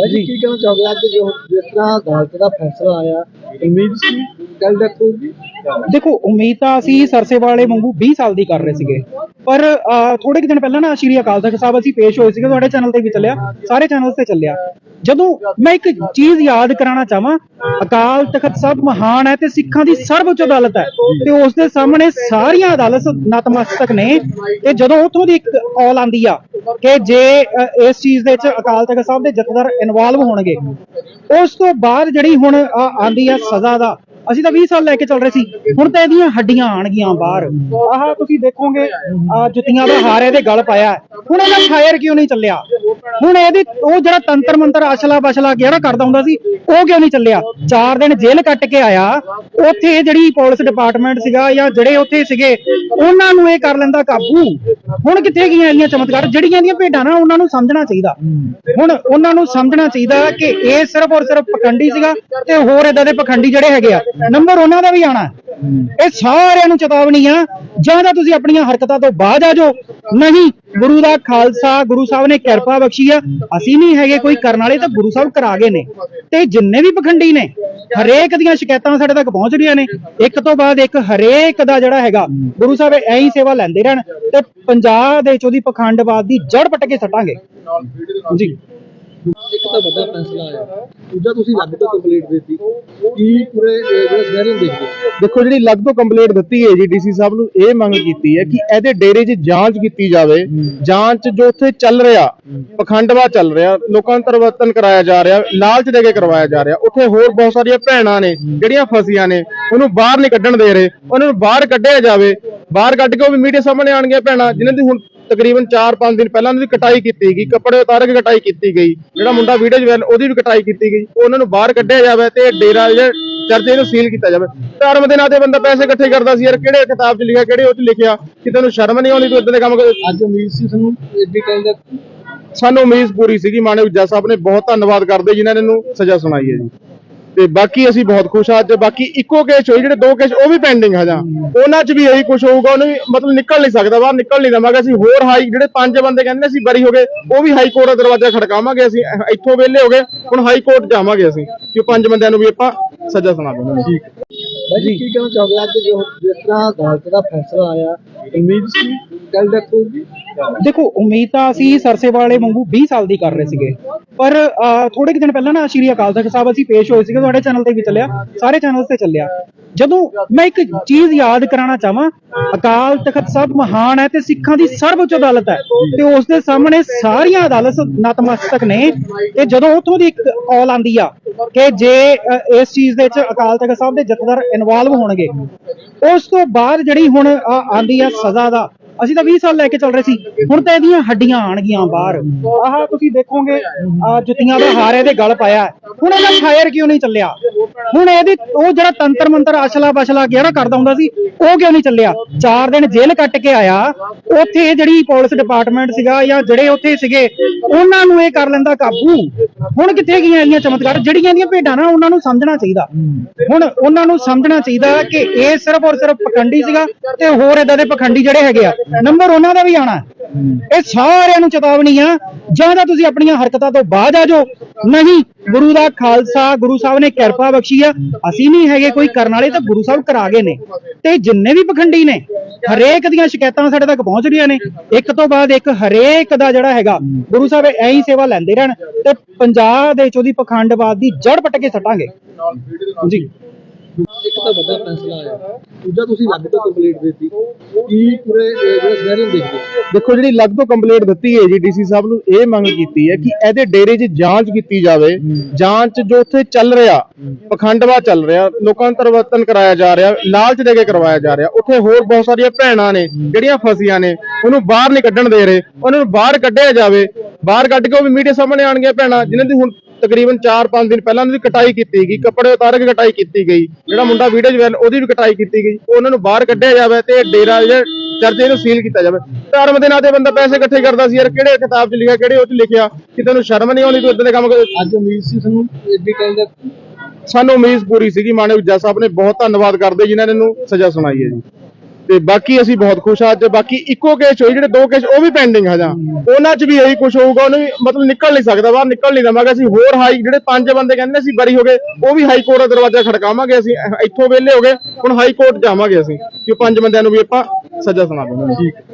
ਭਾਜੀ ਕੀ ਕਹਿਣਾ ਚਾਹੋਗੇ? ਅੱਜ ਜੋ ਜਿਸ ਤਰ੍ਹਾਂ ਅਦਾਲਤ ਦਾ ਫੈਸਲਾ ਆਇਆ ਉਮੀਦ ਸੀ ਕੱਲ ਤੱਕ ਹੋਊਗੀ? ਦੇਖੋ ਉਮੀਦ ਤਾਂ ਅਸੀਂ ਸਰਸੇ ਵਾਲੇ ਵਾਂਗੂ 20 ਸਾਲ ਦੀ ਕਰ ਰਹੇ ਸੀਗੇ। ਪਰ ਥੋੜੇ ਕੁ ਦਿਨ ਪਹਿਲਾਂ ਨਾ ਸ਼੍ਰੀ ਅਕਾਲ ਤਖਤ ਸਾਹਿਬ ਅਸੀਂ ਪੇਸ਼ ਹੋਏ ਸੀਗੇ ਤੁਹਾਡੇ ਚੈਨਲ ਤੇ ਵੀ ਚੱਲਿਆ ਸਾਰੇ ਚੈਨਲਸ ਤੇ ਚੱਲਿਆ। ਜਦੋਂ ਮੈਂ ਇੱਕ ਚੀਜ਼ ਯਾਦ ਕਰਾਉਣਾ ਚਾਹਾਂ, ਅਕਾਲ ਤਖਤ ਸਾਹਿਬ ਮਹਾਨ ਹੈ ਤੇ ਸਿੱਖਾਂ ਦੀ ਸਰਵਉੱਚ ਅਦਾਲਤ ਹੈ। ਤੇ ਉਸ ਦੇ ਸਾਹਮਣੇ ਸਾਰੀਆਂ ਅਦਾਲਤ ਨਤਮਸਤਕ ਨੇ। ਤੇ ਜਦੋਂ ਉੱਥੋਂ ਦੀ ਇੱਕ ਕਾਲ ਆਂਦੀ ਆ ਕਿ ਜੇ ਇਸ ਚੀਜ਼ ਦੇ ਵਿੱਚ ਅਕਾਲ ਤਖਤ ਸਾਹਿਬ ਦੇ ਜਥੇਦਾਰ ਇਨਵੋਲਵ ਹੋਣਗੇ, ਉਸ ਤੋਂ ਬਾਅਦ ਜਿਹੜੀ ਹੁਣ ਆਹ ਆਂਦੀ ਆ ਸਜ਼ਾ ਦਾ, ਅਸੀਂ ਤਾਂ 20 ਸਾਲ ਲੈ ਕੇ ਚੱਲ ਰਹੇ ਸੀ। ਹੁਣ ਤਾਂ ਇਹਦੀਆਂ ਹੱਡੀਆਂ ਆਣਗੀਆਂ ਬਾਹਰ। ਆਹ ਤੁਸੀਂ ਦੇਖੋਗੇ ਜੁੱਤੀਆਂ ਦਾ ਹਾਰ ਇਹਦੇ ਗਲ ਪਾਇਆ। ਹੁਣ ਇਹਦਾ ਫਾਇਰ ਕਿਉਂ ਨਹੀਂ ਚੱਲਿਆ? ਹੁਣ ਇਹਦੀ ਉਹ ਜਿਹੜਾ ਤੰਤਰ ਮੰਤਰ ਅਸ਼ਲਾ ਬਸ਼ਲਾ ਗਿਆ ਕਰਦਾ ਹੁੰਦਾ ਸੀ, ਉਹ ਕਿਉਂ ਨਹੀਂ ਚੱਲਿਆ? 4 ਦਿਨ ਜੇਲ੍ਹ ਕੱਟ ਕੇ ਆਇਆ, ਉੱਥੇ ਜਿਹੜੀ ਪੁਲਿਸ ਡਿਪਾਰਟਮੈਂਟ ਸੀਗਾ ਜਾਂ ਜਿਹੜੇ ਉੱਥੇ ਸੀਗੇ, ਉਹਨਾਂ ਨੂੰ ਇਹ ਕਰ ਲੈਂਦਾ ਕਾਬੂ। ਹੁਣ ਕਿੱਥੇ ਗਈਆਂ ਇਹਦੀਆਂ ਚਮਤਕਾਰ? ਜਿਹੜੀਆਂ ਇਹਦੀਆਂ ਭੇਡਾਂ ਨਾ, ਉਹਨਾਂ ਨੂੰ ਸਮਝਣਾ ਚਾਹੀਦਾ। ਹੁਣ ਉਹਨਾਂ ਨੂੰ ਸਮਝਣਾ ਚਾਹੀਦਾ ਕਿ ਇਹ ਸਿਰਫ ਔਰ ਸਿਰਫ ਪਖੰਡੀ ਸੀਗਾ ਤੇ ਹੋਰ ਇਦਾਂ ਦੇ ਪਖੰਡੀ ਜਿਹੜੇ ਹੈਗੇ ਆ, ਨੰਬਰ ਉਹਨਾਂ ਦਾ ਵੀ ਆਣਾ ਇਹ ਸਾਰਿਆਂ ਨੂੰ ਚੇਤਾਵਨੀ ਆ। ਜਾਂ ਤਾਂ ਤੁਸੀਂ ਆਪਣੀਆਂ ਹਰਕਤਾਂ ਤੋਂ ਬਾਅਦ ਆ ਜਾਓ। ਨਹੀਂ, ਗੁਰੂ ਦਾ ਖਾਲਸਾ, ਗੁਰੂ ਸਾਹਿਬ ਨੇ ਕਿਰਪਾ ਬਖਸ਼ੀ ਆ। ਅਸੀਂ ਨਹੀਂ ਹੈਗੇ, ਕੋਈ ਕਰਨ ਵਾਲੇ ਤਾਂ ਗੁਰੂ ਸਾਹਿਬ ਕਰਾ ਗਏ ਨੇ। ਤੇ ਜਿੰਨੇ ਵੀ ਪਖੰਡੀ ਨੇ, ਹਰੇਕ ਦੀਆਂ ਸ਼ਿਕਾਇਤਾਂ ਸਾਡੇ ਤੱਕ ਪਹੁੰਚ ਰਹੀਆਂ ਨੇ। ਇੱਕ ਤੋਂ ਬਾਅਦ ਇੱਕ ਹਰੇਕ ਦਾ ਜਿਹੜਾ ਹੈਗਾ, ਗੁਰੂ ਸਾਹਿਬ ਐਂ ਹੀ ਸੇਵਾ ਲੈਂਦੇ ਰਹਿਣ ਤੇ ਪੰਜਾਬ ਦੇ ਵਿੱਚ ਉਹਦੀ ਪਖੰਡਵਾਦ ਦੀ ਜੜ ਪੱਟ ਕੇ ਸੱਟਾਂਗੇ। ਜੀ। ਤਾਂ ਵੱਡਾ ਫੈਸਲਾ ਆਇਆ। ਦੂਜਾ ਤੁਸੀਂ ਲੱਗ ਤੋਂ ਕੰਪਲੀਟ ਦਿੱਤੀ ਕੀ ਪੂਰੇ ਜਿਹੜਾ ਸਿਨੈਰੀਓ ਦੇਖਦੇ ਦੇਖੋ ਜਿਹੜੀ ਲੱਗ ਤੋਂ ਕੰਪਲੀਟ ਦਿੱਤੀ ਹੈ ਜੀ ਡੀਸੀ ਸਾਹਿਬ ਨੂੰ ਇਹ ਮੰਗ ਕੀਤੀ ਹੈ ਕਿ ਇਹਦੇ ਡੇਰੇ 'ਚ ਜਾਂਚ ਕੀਤੀ ਜਾਵੇ। ਜਾਂਚ ਜੋ ਉੱਥੇ ਚੱਲ ਰਿਹਾ ਪਖੰਡਵਾ ਚੱਲ ਰਿਹਾ ਲੋਕਾਂ ਨੂੰ ਤਰਵਤਨ ਕਰਾਇਆ ਜਾ ਰਿਹਾ ਲਾਲਚ ਦੇ ਕੇ ਕਰਵਾਇਆ ਜਾ ਰਿਹਾ। ਉੱਥੇ ਹੋਰ ਬਹੁਤ ਸਾਰੀਆਂ ਭੈਣਾਂ ਨੇ ਜਿਹੜੀਆਂ ਫਸੀਆਂ ਨੇ ਉਹਨੂੰ ਬਾਹਰ ਨਹੀਂ ਕੱਢਣ ਦੇ ਰਹੇ। ਉਹਨਾਂ ਨੂੰ ਬਾਹਰ ਕੱਢਿਆ ਜਾਵੇ। ਬਾਹਰ ਕੱਢ ਕੇ ਉਹ ਵੀ ਮੀਡੀਆ ਸਾਹਮਣੇ ਆਣਗੀਆਂ ਭੈਣਾਂ ਜਿਨ੍ਹਾਂ ਦੀ ਹੁਣ ਤਕਰੀਬਨ 4-5 ਦਿਨ ਪਹਿਲਾਂ ਉਹਨਾਂ ਦੀ ਕਟਾਈ ਕੀਤੀ ਗਈ ਕੱਪੜੇ ਉਤਾਰ ਕੇ ਕਟਾਈ ਕੀਤੀ ਗਈ। ਜਿਹੜਾ ਮੁੰਡਾ ਵੀਡੀਓ ਵਾਇਰਲ ਉਹਦੀ ਵੀ ਕਟਾਈ ਕੀਤੀ ਗਈ। ਉਹਨਾਂ ਨੂੰ ਬਾਹਰ ਕੱਢਿਆ ਜਾਵੇ ਤੇ ਡੇਰਾ ਜਿਹੜਾ ਚਰਚੇ ਨੂੰ ਸੀਲ ਕੀਤਾ ਜਾਵੇ। ਧਰਮ ਦੇ ਨਾਂ ਤੇ ਬੰਦਾ ਪੈਸੇ ਇਕੱਠੇ ਕਰਦਾ ਸੀ ਯਾਰ ਕਿਹੜੇ ਕਿਤਾਬ 'ਚ ਲਿਖਿਆ ਕਿਹੜੇ ਉਹ 'ਚ ਲਿਖਿਆ? ਕਿ ਤੈਨੂੰ ਸ਼ਰਮ ਨਹੀਂ ਆਉਂਦੀ ਤੂੰ ਇਦਾਂ ਦੇ ਕੰਮ ਅੱਜ ਉਮੀਦ ਸੀ ਤੁਹਾਨੂੰ ਏਡੀ ਕੱਲ ਤੱਕ ਸਾਨੂੰ ਉਮੀਦ ਪੂਰੀ ਸੀਗੀ ਮਾਨਯੋਗ ਜੱਜ ਸਾਹਿਬ ਨੇ ਬਹੁਤ ਧੰਨਵਾਦ ਕਰਦੇ ਜਿਨ੍ਹਾਂ ਨੇ ਇਹਨੂੰ ਸਜ਼ਾ ਸੁਣਾਈ ਹੈ ਜੀ। ਤੇ ਬਾਕੀ ਅਸੀਂ ਬਹੁਤ ਖੁਸ਼ ਹਾਂ। ਅੱਜ ਬਾਕੀ ਇੱਕੋ ਕੇਸ ਹੋਈ ਜਿਹੜੇ ਦੋ ਕੇਸ ਉਹ ਵੀ ਪੈਂਡਿੰਗ ਹਜਾ ਉਹਨਾਂ 'ਚ ਵੀ ਇਹੀ ਕੁਝ ਹੋਊਗਾ ਉਹਨੂੰ ਵੀ ਮਤਲਬ ਨਿਕਲ ਨਹੀਂ ਸਕਦਾ ਬਾਹਰ ਨਿਕਲ ਨਹੀਂ ਦਵਾਂਗੇ ਅਸੀਂ ਹੋਰ ਹਾਈ ਜਿਹੜੇ ਪੰਜ ਬੰਦੇ ਕਹਿੰਦੇ ਅਸੀਂ ਬਰੀ ਹੋ ਗਏ ਉਹ ਵੀ ਹਾਈ ਕੋਰਟ ਦਾ ਦਰਵਾਜ਼ਾ ਖੜਕਾਵਾਂਗੇ ਅਸੀਂ। ਇੱਥੋਂ ਵਿਹਲੇ ਹੋ ਗਏ ਹੁਣ ਹਾਈ ਕੋਰਟ ਜਾਵਾਂਗੇ ਅਸੀਂ ਕਿ ਉਹ ਪੰਜ ਬੰਦਿਆਂ ਨੂੰ ਵੀ ਆਪਾਂ ਸਜ਼ਾ ਸੁਣਾ ਦੇਵਾਂਗੇ। ਠੀਕ ਭਾਜੀ ਕੀ ਕਹਿਣਾ ਚਾਹੋਗੇ? ਅੱਜ ਜੋ ਜਿਸ ਤਰ੍ਹਾਂ ਅਦਾਲਤ ਦਾ ਫੈਸਲਾ ਆਇਆ ਉਮੀਦ ਸੀ ਕੱਲ ਤੱਕ ਹੋਊਗੀ? ਦੇਖੋ ਉਮੀਦ ਤਾਂ ਅਸੀਂ ਸਰਸੇ ਵਾਲੇ ਵਾਂਗੂ 20 ਸਾਲ ਦੀ ਕਰ ਰਹੇ ਸੀਗੇ। ਪਰ ਥੋੜੇ ਕੁ ਦਿਨ ਪਹਿਲਾਂ ਨਾ ਸ਼੍ਰੀ ਅਕਾਲ ਤਖਤ ਸਾਹਿਬ ਅਸੀਂ ਪੇਸ਼ ਹੋਏ ਸੀਗੇ, ਤੁਹਾਡੇ ਚੈਨਲ ਤੇ ਵੀ ਚੱਲਿਆ, ਸਾਰੇ ਚੈਨਲ ਤੇ ਚੱਲਿਆ। ਜਦੋਂ ਮੈਂ ਇੱਕ ਚੀਜ਼ ਯਾਦ ਕਰਾਉਣਾ ਚਾਹਾਂ, ਅਕਾਲ ਤਖਤ ਸਾਹਿਬ ਮਹਾਨ ਹੈ ਤੇ ਸਿੱਖਾਂ ਦੀ ਸਰਵਉੱਚ ਅਦਾਲਤ ਹੈ, ਤੇ ਉਸ ਦੇ ਸਾਹਮਣੇ ਸਾਰੀਆਂ ਅਦਾਲਤ ਨਤਮਸਤਕ ਨੇ, ਤੇ ਜਦੋਂ ਉੱਥੋਂ ਦੀ ਇੱਕ ਕਾਲ ਆਂਦੀ ਆ ਕਿ ਜੇ ਇਸ ਚੀਜ਼ ਦੇ ਵਿੱਚ ਅਕਾਲ ਤਖਤ ਸਾਹਿਬ ਦੇ ਜਥੇਦਾਰ ਇਨਵੋਲਵ ਹੋਣਗੇ, ਉਸ ਤੋਂ ਬਾਅਦ ਜਿਹੜੀ ਹੁਣ ਆਹ ਆਂਦੀ ਆ ਸਜ਼ਾ ਦਾ ਅਸੀਂ ਤਾਂ 20 ਸਾਲ ਲੈ ਕੇ ਚੱਲ ਰਹੇ ਸੀ। ਹੁਣ ਤਾਂ ਇਹਦੀਆਂ ਹੱਡੀਆਂ ਆਣਗੀਆਂ ਬਾਹਰ। ਆਹ ਤੁਸੀਂ ਦੇਖੋਗੇ ਜੁੱਤੀਆਂ ਦਾ ਹਾਰ ਇਹਦੇ ਗਲ ਪਾਇਆ। ਹੁਣ ਇਹਦਾ ਫਾਇਰ ਕਿਉਂ ਨਹੀਂ ਚੱਲਿਆ? ਹੁਣ ਇਹਦੀ ਉਹ ਜਿਹੜਾ ਤੰਤਰ ਮੰਤਰ ਅਸ਼ਲਾ ਬਸ਼ਲਾ ਗਿਆ ਕਰਦਾ ਹੁੰਦਾ ਸੀ, ਉਹ ਕਿਉਂ ਨਹੀਂ ਚੱਲਿਆ? 4 ਦਿਨ ਜੇਲ੍ਹ ਕੱਟ ਕੇ ਆਇਆ, ਉੱਥੇ ਜਿਹੜੀ ਪੁਲਿਸ ਡਿਪਾਰਟਮੈਂਟ ਸੀਗਾ ਜਾਂ ਜਿਹੜੇ ਉੱਥੇ ਸੀਗੇ, ਉਹਨਾਂ ਨੂੰ ਇਹ ਕਰ ਲੈਂਦਾ ਕਾਬੂ। ਹੁਣ ਕਿੱਥੇ ਗਈਆਂ ਇਹਦੀਆਂ ਚਮਤਕਾਰ? ਜਿਹੜੀਆਂ ਇਹਦੀਆਂ ਭੇਡਾਂ ਨਾ, ਉਹਨਾਂ ਨੂੰ ਸਮਝਣਾ ਚਾਹੀਦਾ। ਹੁਣ ਉਹਨਾਂ ਨੂੰ ਸਮਝਣਾ ਚਾਹੀਦਾ ਕਿ ਇਹ ਸਿਰਫ ਔਰ ਸਿਰਫ ਪਖੰਡੀ ਸੀਗਾ ਤੇ ਹੋਰ ਇਦਾਂ ਦੇ ਪਖੰਡੀ ਜਿਹੜੇ ਹੈਗੇ ਆ ਨੰਬਰ ਉਹਨਾਂ ਦਾ ਵੀ ਆਣਾ। ਇਹ ਸਾਰਿਆਂ ਨੂੰ ਚੇਤਾਵਨੀ ਆ, ਜਾਂ ਤਾਂ ਤੁਸੀਂ ਆਪਣੀਆਂ ਹਰਕਤਾਂ ਤੋਂ ਬਾਅਦ ਆ ਜਾਓ। ਨਹੀਂ, ਗੁਰੂ ਦਾ ਖਾਲਸਾ, ਗੁਰੂ ਸਾਹਿਬ ਨੇ ਕਿਰਪਾ ਬਖਸ਼ੀ। ਆ। ਅਸੀਂ ਨਹੀਂ ਹੈਗੇ ਕੋਈ ਕਰਨ ਵਾਲੇ, ਤਾਂ ਗੁਰੂ ਸਾਹਿਬ ਕਰਾ ਗਏ ਨੇ। ਤੇ ਜਿੰਨੇ ਵੀ ਪਖੰਡੀ ਨੇ, ਹਰੇਕ ਦੀਆਂ ਸ਼ਿਕਾਇਤਾਂ ਸਾਡੇ ਤੱਕ ਪਹੁੰਚ ਰਹੀਆਂ ਨੇ। ਇੱਕ ਤੋਂ ਬਾਅਦ ਇੱਕ ਹਰੇਕ ਦਾ ਜਿਹੜਾ ਹੈਗਾ, ਗੁਰੂ ਸਾਹਿਬ ਐਂ ਹੀ ਸੇਵਾ ਲੈਂਦੇ ਰਹਿਣ ਤੇ ਪੰਜਾਬ ਦੇ ਵਿੱਚ ਉਹਦੀ ਪਖੰਡਵਾਦ ਦੀ ਜੜ ਪੱਟ ਕੇ ਸੱਟਾਂਗੇ। ਜੀ ਇੱਕ ਵੱਡਾ ਫੈਸਲਾ ਆਇਆ। ਦੂਜਾ ਤੁਸੀਂ ਲੱਗ ਤੋਂ ਕੰਪਲੀਟ ਦਿੱਤੀ। ਕੀ ਪੂਰੇ ਇਹ ਜਿਹੜਾ ਸਿਨੈਰੀਓ ਦੇਖਦੇ ਦੇਖੋ ਜਿਹੜੀ ਲੱਗ ਤੋਂ ਕੰਪਲੀਟ ਦਿੱਤੀ ਹੈ ਜੀ, ਡੀਸੀ ਸਾਹਿਬ ਨੂੰ ਇਹ ਮੰਗ ਕੀਤੀ ਹੈ ਕਿ ਇਹਦੇ ਡੇਰੇ 'ਚ ਜਾਂਚ ਕੀਤੀ ਜਾਵੇ। ਜਾਂਚ ਜੋ ਉੱਥੇ ਚੱਲ ਰਿਹਾ, ਪਖੰਡਵਾ ਚੱਲ ਰਿਹਾ, ਲੋਕਾਂ ਨੂੰ ਤਰਵਤਨ ਕਰਾਇਆ ਜਾ ਰਿਹਾ, ਲਾਲਚ ਦੇ ਕੇ ਕਰਵਾਇਆ ਜਾ ਰਿਹਾ। ਉੱਥੇ ਹੋਰ ਬਹੁਤ ਸਾਰੀਆਂ ਭੈਣਾਂ ਨੇ, ਜਿਹੜੀਆਂ ਫਸੀਆਂ ਨੇ, ਉਹਨੂੰ ਬਾਹਰ ਨਹੀਂ ਕੱਢਣ ਦੇ ਰਹੇ। ਉਹਨਾਂ ਨੂੰ ਬਾਹਰ ਕੱਢਿਆ ਜਾਵੇ। ਬਾਹਰ ਕੱਢ ਕੇ ਉਹ ਵੀ ਮੀਡੀਆ ਸਾਹਮਣੇ ਆਣਗੀਆਂ ਭੈਣਾਂ, ਜਿਨ੍ਹਾਂ ਦੀ ਹੁਣ ਤਕਰੀਬਨ 4-5 ਦਿਨ ਪਹਿਲਾਂ ਉਹਨਾਂ ਦੀ ਕਟਾਈ ਕੀਤੀ ਗਈ ਕੱਪੜੇ ਉਤਾਰ ਕੇ ਕਟਾਈ ਕੀਤੀ ਗਈ ਜਿਹੜਾ ਮੁੰਡਾ ਵੀਡੀਓ 'ਚ ਵਾਇਰਲ ਉਹਦੀ ਵੀ ਕਟਾਈ ਕੀਤੀ ਗਈ। ਉਹਨਾਂ ਨੂੰ ਬਾਹਰ ਕੱਢਿਆ ਜਾਵੇ ਤੇ ਡੇਰਾ ਜਿਹੜਾ ਚਰਚੇ ਨੂੰ ਸੀਲ ਕੀਤਾ ਜਾਵੇ। ਧਰਮ ਦੇ ਨਾਂ ਤੇ ਬੰਦਾ ਪੈਸੇ ਇਕੱਠੇ ਕਰਦਾ ਸੀ ਯਾਰ ਕਿਹੜੇ ਕਿਤਾਬ 'ਚ ਲਿਖਿਆ ਕਿਹੜੇ ਉਹ 'ਚ ਲਿਖਿਆ? ਕਿ ਤੈਨੂੰ ਸ਼ਰਮ ਨਹੀਂ ਆਉਂਦੀ ਤੂੰ ਇਦਾਂ ਦੇ ਕੰਮ ਕਰ ਅੱਜ ਉਮੀਦ ਸੀ ਤੁਹਾਨੂੰ ਏਡੀ ਕੱਲ ਤੱਕ ਸਾਨੂੰ ਉਮੀਦ ਪੂਰੀ ਸੀਗੀ ਮਾਨਯੋਗ ਜੱਜ ਸਾਹਿਬ ਨੇ ਬਹੁਤ ਧੰਨਵਾਦ ਕਰਦੇ ਜਿਨ੍ਹਾਂ ਨੇ ਇਹਨੂੰ ਸਜ਼ਾ ਸੁਣਾਈ ਹੈ ਜੀ। ਤੇ ਬਾਕੀ ਅਸੀਂ ਬਹੁਤ ਖੁਸ਼ ਆ ਅੱਜ। ਬਾਕੀ ਇੱਕੋ ਕੇਸ ਹੋਈ, ਜਿਹੜੇ ਦੋ ਕੇਸ ਉਹ ਵੀ ਪੈਂਡਿੰਗ ਹਜਾ ਉਹਨਾਂ 'ਚ ਵੀ ਇਹੀ ਕੁਝ ਹੋਊਗਾ, ਉਹਨੂੰ ਵੀ ਮਤਲਬ ਨਿਕਲ ਨਹੀਂ ਸਕਦਾ, ਬਾਹਰ ਨਿਕਲ ਨਹੀਂ ਦਵਾਂਗੇ। ਅਸੀਂ ਹੋਰ ਹਾਈ ਜਿਹੜੇ ਪੰਜ ਬੰਦੇ ਕਹਿੰਦੇ ਅਸੀਂ ਬਰੀ ਹੋ ਗਏ, ਉਹ ਵੀ ਹਾਈ ਕੋਰਟ ਦਾ ਦਰਵਾਜ਼ਾ ਖੜਕਾਵਾਂਗੇ ਅਸੀਂ। ਇੱਥੋਂ ਵਿਹਲੇ ਹੋ ਗਏ, ਹੁਣ ਹਾਈ ਕੋਰਟ ਜਾਵਾਂਗੇ ਅਸੀਂ, ਕਿ ਪੰਜ ਬੰਦਿਆਂ ਨੂੰ ਵੀ ਆਪਾਂ ਸਜ਼ਾ ਸੁਣਾ ਦੇਵਾਂਗੇ।